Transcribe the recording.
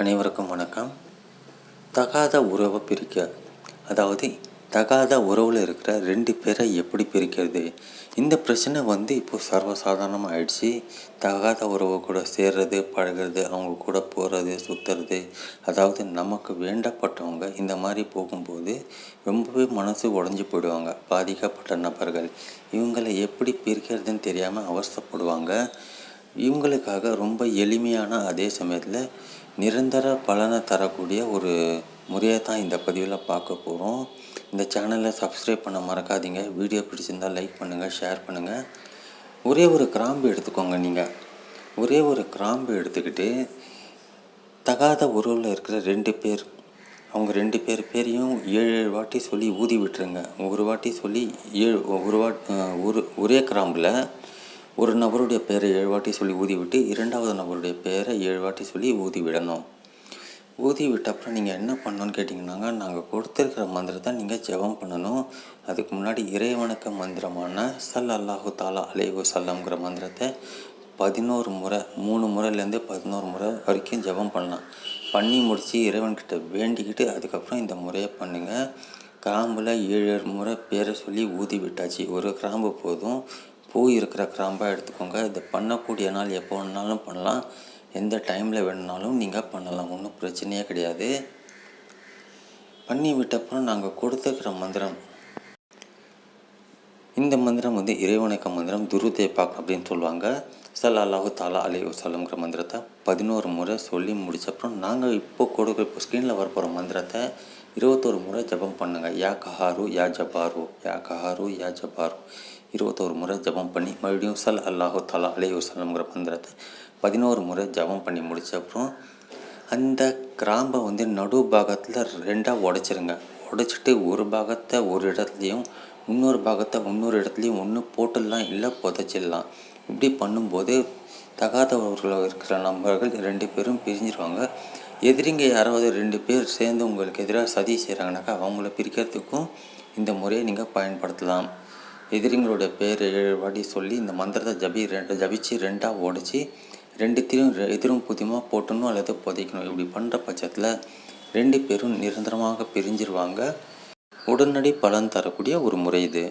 அனைவருக்கும் வணக்கம். தகாத உறவை பிரிக்க அதாவது தகாத உறவில் இருக்கிற ரெண்டு பேரை எப்படி பிரிக்கிறது? இந்த பிரச்சனை வந்து இப்போ சர்வசாதாரணமாக ஆயிடுச்சு. தகாத உறவு கூட சேர்றது பழகிறது அவங்க கூட போகிறது சுற்றுறது அதாவது நமக்கு வேண்டப்பட்டவங்க இந்த மாதிரி போகும்போது ரொம்பவே மனசு உடஞ்சி போயிடுவாங்க. பாதிக்கப்பட்ட நபர்கள். இவங்களை எப்படி பிரிக்கிறதுன்னு தெரியாமல் அவசரப்படுவாங்க இவங்களுக்காக ரொம்ப எளிமையான அதே சமயத்தில் நிரந்தர பலனை தரக்கூடிய ஒரு முறையை தான் இந்த பதிவில் பார்க்க போகிறோம் இந்த சேனலை சப்ஸ்கிரைப் பண்ண மறக்காதீங்க. வீடியோ பிடிச்சிருந்தால் லைக் பண்ணுங்கள் ஷேர் பண்ணுங்கள் ஒரே ஒரு கிராம்பு எடுத்துக்கோங்க நீங்கள் ஒரே ஒரு கிராம்பு எடுத்துக்கிட்டு தகாத உறவில் இருக்கிற ரெண்டு பேர் அவங்க ரெண்டு பேர் பேரையும் ஏழு ஏழு வாட்டி சொல்லி ஊதி விட்டுருங்க. ஒரு வாட்டி சொல்லி ஏழு ஒரு வாட் ஒரு ஒரே கிராம்பில் ஒரு நபருடைய பேரை ஏழு வாட்டி சொல்லி ஊதி விட்டு இரண்டாவது நபருடைய பேரை ஏழு வாட்டி சொல்லி ஊதி விடணும் ஊதி விட்ட அப்புறம் நீங்கள் என்ன பண்ணணும்னு கேட்டிங்கன்னாங்க நாங்கள் கொடுத்துருக்கிற மந்திரத்தை நீங்கள் ஜெபம் பண்ணணும். அதுக்கு முன்னாடி இறைவணக்க மந்திரமான சல் அல்லாஹு தாலா அலேஹு சல்லம்ங்கிற மந்திரத்தை பதினோரு முறை மூணு முறையிலேருந்து பதினோரு முறை வரைக்கும் ஜெபம் பண்ணலாம். பண்ணி முடித்து இறைவன்கிட்ட வேண்டிக்கிட்டு அதுக்கப்புறம் இந்த முறையை பண்ணுங்கள் கிராம்பில் ஏழு ஏழு முறை பேரை சொல்லி ஊதி விட்டாச்சு ஒரு கிராம்பு போதும் பூ இருக்கிற கிராம்பாக எடுத்துக்கோங்க. இதை பண்ணக்கூடிய நாள் எப்போ வேணாலும் பண்ணலாம். எந்த டைமில் வேணுனாலும் நீங்கள் பண்ணலாம். ஒன்றும் பிரச்சனையே கிடையாது. பண்ணி விட்டப்புறம் நாங்கள் கொடுத்துருக்கிற மந்திரம். இந்த மந்திரம் வந்து இறைவணக்க மந்திரம். துருதேபாக் அப்படின்னு சொல்லுவாங்க. சல் அல்லாஹு தாலா அலி வசலம்ங்கிற மந்திரத்தை பதினோரு முறை சொல்லி முடிச்சப்புறம் நாங்கள் இப்போ கொடுக்குற இப்போ ஸ்க்ரீனில் வரப்போகிற மந்திரத்தை இருபத்தோரு முறை ஜபம் பண்ணுங்கள் யா கஹாரு யா ஜபாரு. யா கஹாரு யா ஜபாரு. இருபத்தோரு முறை ஜபம் பண்ணி மறுபடியும் சல் அல்லாஹு தாலா அலி வசல்லம்ங்கிற மந்திரத்தை பதினோரு முறை ஜபம் பண்ணி முடிச்ச அப்புறம் அந்த கிராம்பை வந்து நடு பாகத்தில் ரெண்டாக உடைச்சிருங்க. உடைச்சிட்டு ஒரு பாகத்தை ஒரு இடத்துலையும் இன்னொரு பாகத்தை இன்னொரு இடத்துலையும் ஒன்று போட்டுடலாம் இல்லை புதைச்சிடலாம். இப்படி பண்ணும்போது தகாதவர்களாக இருக்கிற நபர்கள் ரெண்டு பேரும் பிரிஞ்சிருவாங்க. எதிரிங்க யாராவது ரெண்டு பேர் சேர்ந்து உங்களுக்கு எதிராக சதி செய்கிறாங்கனாக்கா அவங்கள பிரிக்கிறதுக்கும் இந்த முறையை நீங்கள் பயன்படுத்தலாம். எதிரிங்களோட பேர் ஏழு வாட்டி சொல்லி இந்த மந்திரத்தை ஜபி ரெண்டு ஜபிச்சு ரெண்டாக உடச்சி ரெண்டுத்தையும் எதிரும் புதியமாக போட்டணும் அல்லது புதைக்கணும். இப்படி பண்ணுற பட்சத்தில் ரெண்டு பேரும் நிரந்தரமாக பிரிஞ்சிருவாங்க. உடனடி பலன் தரக்கூடிய ஒரு முறை இது.